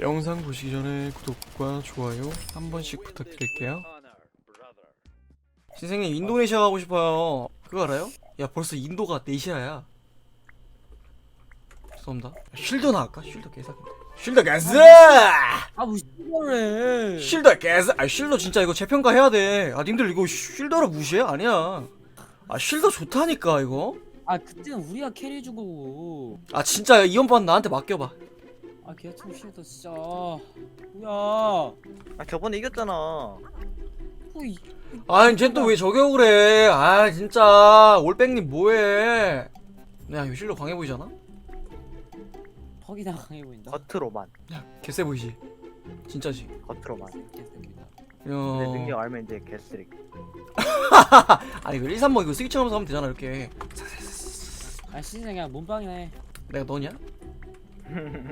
영상 보시기 전에 구독과 좋아요 한 번씩 부탁드릴게요. 선생님 인도네시아 가고 싶어요. 그거 알아요? 야 벌써 인도가 네시아야. 죄송합니다. 쉴드 나갈까? 쉴드 개사인데. 쉴드 개사! 아뭐 이거를 쉴드 개사! 아 쉴드 진짜 이거 재평가 해야 돼. 아 님들 이거 쉴드를 무시해? 아니야. 아 쉴드 좋다니까 이거. 아 그때는 우리가 캐리 주고 아 진짜 이번판 나한테 맡겨봐. 아 개총 싫다 진짜 뭐야 아 저번에 이겼잖아. 뭐 이, 아니 쟤 또 왜 저격을 해? 아 진짜 올백님 뭐해? 야 이거 실로 강해 보이잖아? 퍽이나 강해 보인다 겉으로만. 야 개쎄 보이지? 진짜지? 겉으로만. 개새끼다 내 야 능력 알면 이제 개쓰레기. 아니 이거 1, 3번 이거 스위치 하면서 하면 되잖아 이렇게 아 시즌 그냥 몸빵이네 내가 너냐?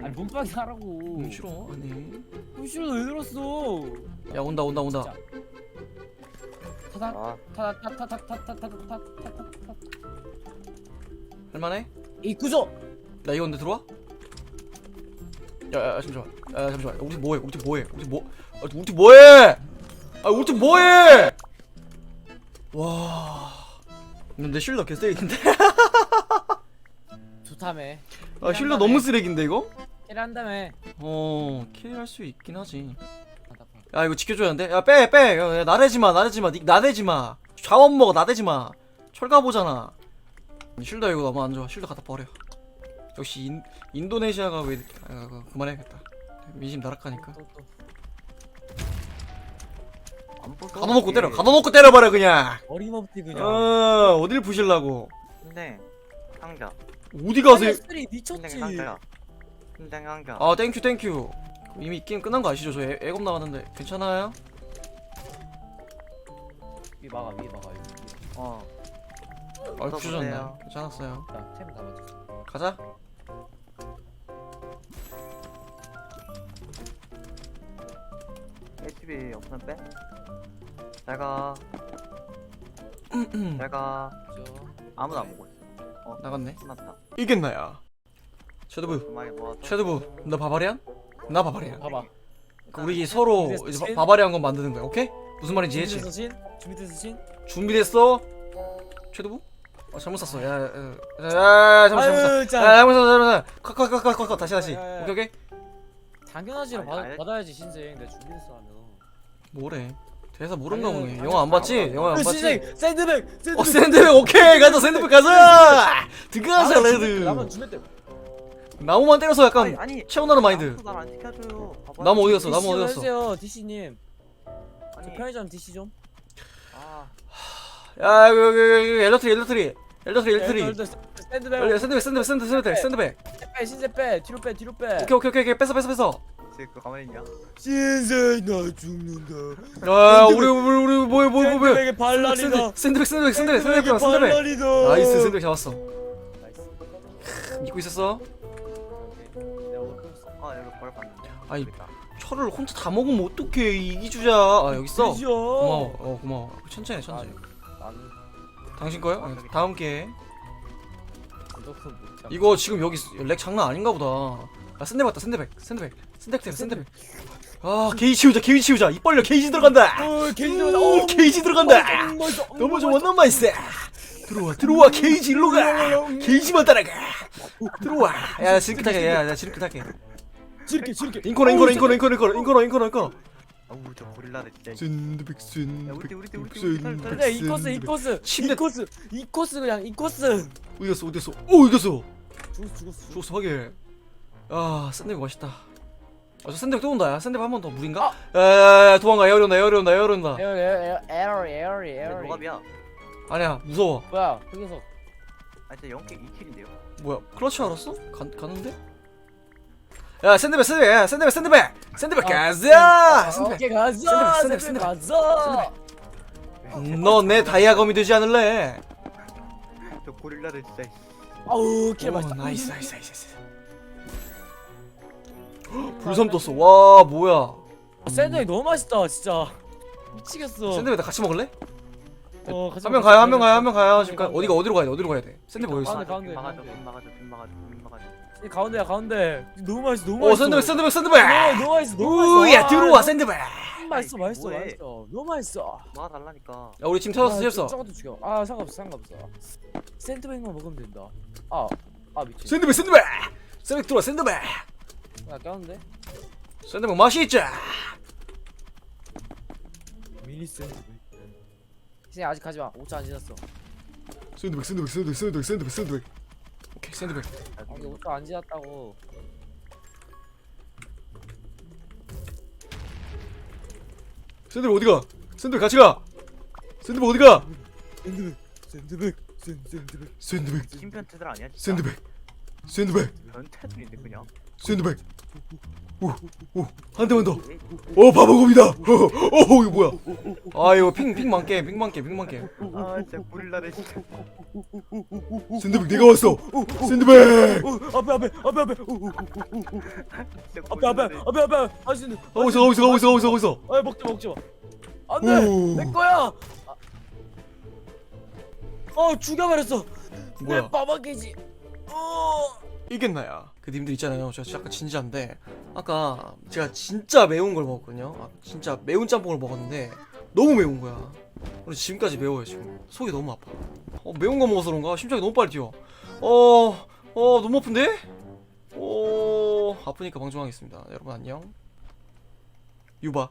아니 몸빵이 하라고 음, 싫어 아니 어, 싫어 왜 들었어 야 온다 온다 온다 타다 아, 타다타타타타타타타타타타 할만해? 이 구조 나 이거 근데 들어와? 야야 잠시만 야 잠시만 우리 팀 뭐해 우리 팀 뭐해 우리 팀 뭐 아, 우리 팀 뭐해 아 우리 팀 뭐해 와 근데 내 실력 개쓰레기인데 좋다며. 아 실력 너무 쓰레기인데 이거? 캐리 한다며. 어 킬할 수 있긴 하지. 아. 야 이거 지켜줘야 하는데? 야빼빼! 야, 야, 나대지마 나대지마 니 나대지마. 자원 먹어 나대지마. 철가 보잖아. 쉴드 이거 너무 안 좋아. 쉴드 갖다 버려. 역시 인, 인도네시아가 왜 아, 그, 그만해야겠다. 민심 나락하니까. 안. 가둬놓고 때려 가둬놓고 때려버려 그냥. 어림없지 그냥. 어 어딜 부실라고. 근데 상자. 어디 가세요? 스리 미쳤지. 상자야. 상자. 아 땡큐 땡큐 이미 게임 끝난 거 아시죠? 저 애, 애검 나왔는데. 괜찮아요? 위 막아 위 막아 위 어. 아 부셨네 써보세요. 괜찮았어요. 나템다 맞췄어. 가자. HB 없으면 빼. 내가. 내가. 그죠? 아무도 안 보고 있 어. 나갔네 끝났다. 이겼나야 모아서. 섀도브 너 바바리안? 나 바바리안 봐봐 그 우리 서로 이제 바- 신? 바바리안 건 만드는 거야 오케이? 무슨 말인지 이해했지? 준비됐어 신? 준비됐어 신? 준비됐어? 아 잘못 샀어 야, 야, 야, 야 잘못 잘못 샀어 아유 야짠 잘못 샀어 잘못 샀어 컷컷 컷 컷 컷 다시 다시 야, 야, 야. 오케이 오케이 당연하지로 아니, 받, 아니. 받아야지 신생 내가 준비됐어 하면 뭐래 대사 모른가 아니, 보네 아니, 영화 안 봤지? 영화 안그 봤지? 신생 샌드백 샌드백 어 샌드백 오케이 가자 샌드백 가자 들어가자 나만 레드 나무만 때려서 약간 아니, 아니. 채워나는 마인드 아무도 날안 지켜줘요. 봐봐. 나무 어디 갔어? 나무 어디 갔어? 해주세요 DC님 저 아니. 편의점 DC 좀 아. 야 여기 여기 여기 엘더트리 엘더트리 엘더트리 엘더트리 샌드백 빨리 샌드백 샌드백 샌드백 샌드백 샌드백 빼 신세 빼 뒤로 빼 뒤로 빼 오케이 오케이 오케이 오케이 뺐어 뺐어 뺐어 지금 그 가만히 있냐? 신생 나 죽는다. 야 우리 우리 우리 뭐야 뭐야 뭐야 샌드백의 발랄이다. 샌드백 샌드백 샌드백 샌드백 샌드백 발랄이다. 나이스 샌드백 잡았어. 나이스. 믿고 있었어? 아 여기 벌 봤는데. 있다. 철을 혼자 다 먹으면 어떡해 이기주자. 아 여기 있어. 그죠? 고마워. 어 고마워. 천천히 해, 천천히. 나는 당신 거요? 어, 다음 기회 이거 지금 여기 렉 장난 아닌가 보다 아 샌드백 왔다 샌드백 샌드백 샌드백 샌드백. 아 게이지 치우자 게이지 치우자. 입 벌려 게이지 들어간다. 어 게이지 오, 들어간다. 게이지 들어간다. 너무 좋아 너무 맛있어. 들어와 들어와 게이지 일로 가. 게이지만 따라가. 들어와. 야 지름길 야나 지름길 탈게. 지르게 지르게. 인코너 인코너 인코너 인코너 인코너 인코너 인코너 인코너. 아우 저 고릴라들 진짜. 샌드백 야, 우리 팀, 우리 팀, 우리 팀, 우리 팀. 샌드백 근데 이 코스 이 코스. 침대- 이 코스. 이 코스 그냥 이 코스. 어디 갔어 어디 갔어? 오 이겼어 죽었어 죽었어. 죽었어 확인 아 샌드백 맛있다. 아저 샌드백 또 온다. 야 샌드백 한 번더 무린가? 야야야 도망가. 에어리 온다 에어리 온다 에어리 온다. 에어 에어 에어 에어 근데 에어 노갑이야. 아니야 무서워. 뭐야 흑여석. 아 진짜 0킬 2킬인데요. 뭐야 클러치 알았어? 가, 가는데? 야 샌드백 샌드백 야 샌드백 샌드백 샌드백 가자! 샌드백 오케이 가자! 샌드백, 샌드백, 샌드백 가자! 너 내 다이아검이 되지 않을래? 저 고릴라들 진짜. 아우 킬 오, 맛있다. 나이스 나이스 나이스 나이스 불섬 떴어. 와 뭐야. 샌드백 너무 맛있다 진짜. 미치겠어. 샌드백 나 같이 먹을래? 어, 같이 한 명 먹자. 가요 한 명 가요 한 명 가요. 지금 어디가 어디로 가야 돼? 어디로 가야 돼? 샌드백 어디 있어? 가운데, 가운데, 막아줘, 가운데. 문 막아줘, 문 막아줘, 문 막아줘. 이 가운데야 가운데. 너무 맛있어 너무 오 맛있어. 샌드백 샌드백 샌드백! 너무 맛있어 너무 맛있어. 우야 아, 들어와 너무 샌드백! 맛있어 맛있어 뭐해. 맛있어. 너무 맛있어. 와 달라니까. 야 우리 팀 찾았어 아, 찾았어. 저것도 죽여. 아 상관없어 상관없어. 샌드백만 먹으면 된다. 아아 미친. 샌드백 샌드백! 샌드백 들어와 샌드백 야 꼈는데? 샌드백 맛이 있자 미니 샌드백 선생 아직 가지마. 5초 안 지났어. 샌드백 샌드백 샌드백 샌드백 샌드백 샌드백. 오케이 샌드백. 아니 5초 안 지났다고. 샌드백 어디가? 샌드백 같이 가. 샌드백 어디가? 샌드백 샌드백 샌- 샌드백. 샌드백. 팀편태들 아니야 진짜. 샌드백. 샌드백. 변태들인데 그냥. 샌드백. 오 오 한 대만 더 오 바보곰이다. 오 이거 뭐야? 아 이거 핑 핑 많게 핑 많게 핑 많게 아 진짜 고릴라들 진짜. 샌드백 내가 왔어. 샌드백. 어, 앞에 앞에 앞에 앞에. 오, 오, 오, 오, 오. 진짜 앞에 앞에. 앞에 앞에. 아저씨는 가고 있어 가고 있어 가고 있어 가고 있어 가고 있어. 아 먹지 마 먹지 마. 안돼! 오. 내 거야! 아. 어 죽여버렸어. 뭐야? 내 빠박이지. 어 이겼나야 그 님들 있잖아요. 저 진짜 약간 진지한데 아까 제가 진짜 매운 걸 먹었거든요. 아, 진짜 매운 짬뽕을 먹었는데 너무 매운 거야. 그래서 지금까지 매워요 지금. 속이 너무 아파. 어, 매운 거 먹어서 그런가? 심장이 너무 빨리 뛰어. 어 어 너무 아픈데? 어 아프니까 방송하겠습니다. 여러분 안녕. 유바